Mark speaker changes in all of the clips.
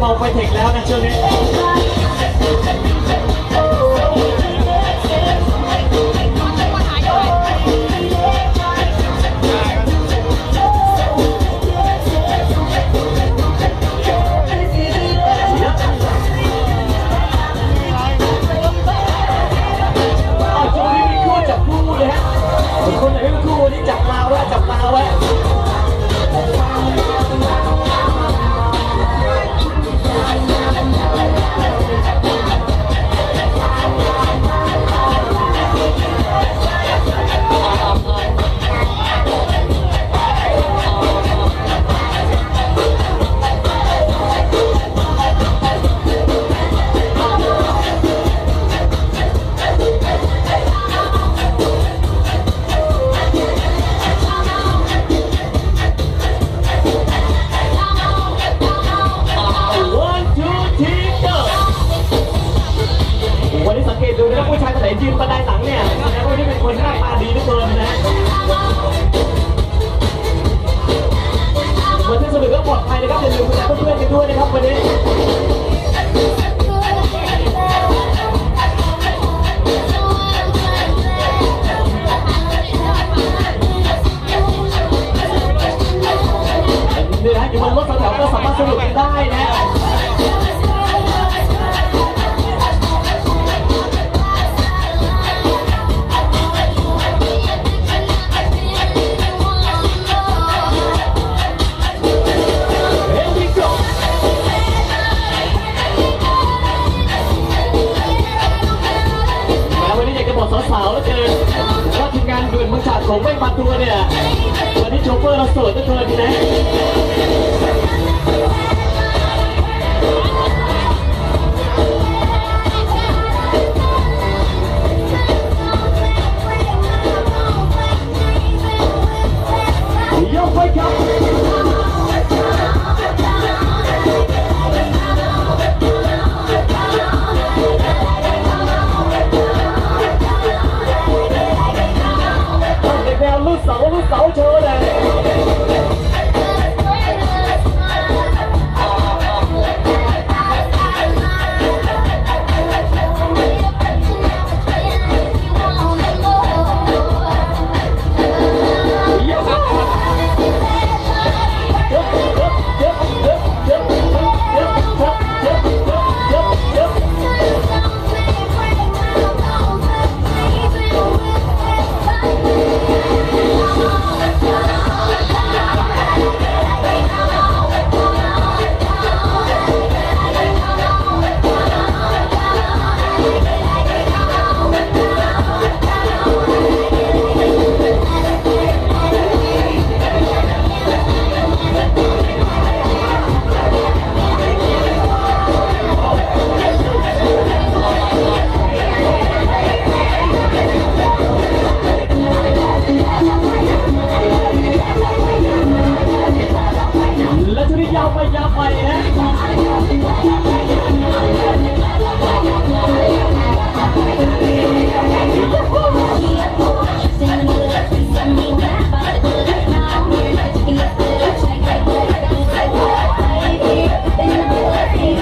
Speaker 1: เมาไฟเทคแล้วนะช่วงนี้เอาช่วงนี้มีคู่จับคู่เลยฮะคนไหน ดูนะผู้ชายคนไหนยืนบันไดหลังเนี่ยแสดงว่านี่เป็นคนหน้าตาดีทุกคนนะวันที่สนุกก็ปลอดภัยนะครับอย่าลืมดูแลเพื่อนๆกันด้วยนะครับวันนี้ ผมไม่มาตัวเนี่ยวันนี้โชเฟอร์เราโสดก็เกินนะ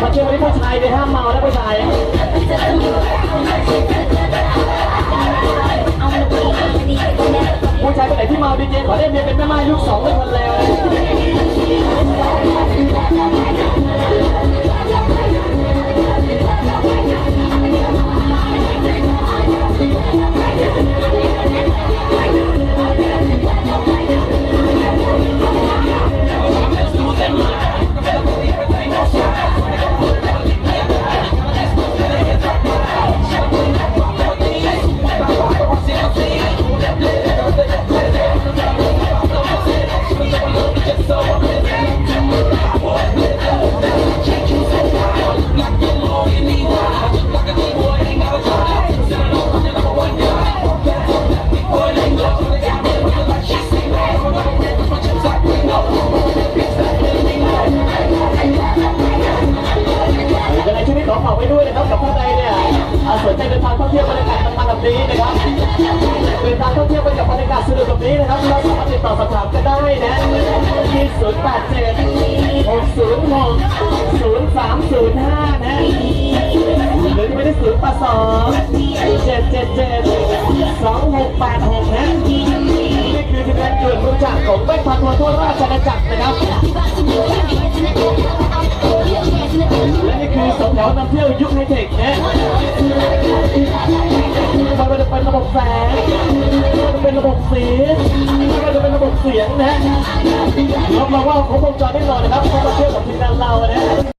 Speaker 1: มาเชื่อวันนี้ผู้ชายไปห้ามเมาแล้วผู้ชายผู้ชายคนไหนที่เมาดีเจขอได้เมียเป็นแม่ไม้ลูกสองไม่คนแล้ว จเดินทางท่องเที่ยวบรรยากาศมันแบบนี้นะครับเดินทางท่องเที่ยวไปกับบรรยากาศสนุกแบบนี้นะครับเราสามารถติดต่อสอบถามกันได้นะที่ศูนย์แปดเจ็นย์ะหรือไม่ได้ศูนย์แปดสองเจ็ดเจ็แปดหกนะนี่คือทีมงานเกิดรู้จักของไม่พันธุ์ทั่วราชอาณาจักรนะครับ และนี่คือสองแถวนำเที่ยวยุคไฮเทคนะไมันจะเป็นระบบแสงไมันจะเป็นระบบสีไมันจะเป็นระบบเสียงนะรับรองว่าครบวงจรแน่นอนนะครับเพรามาเที่ยวกับทีมงานเรานะ